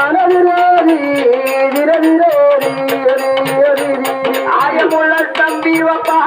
ஞான விரோதி வீர விரோதி ஆயமுள்ள தம்பி வப்பா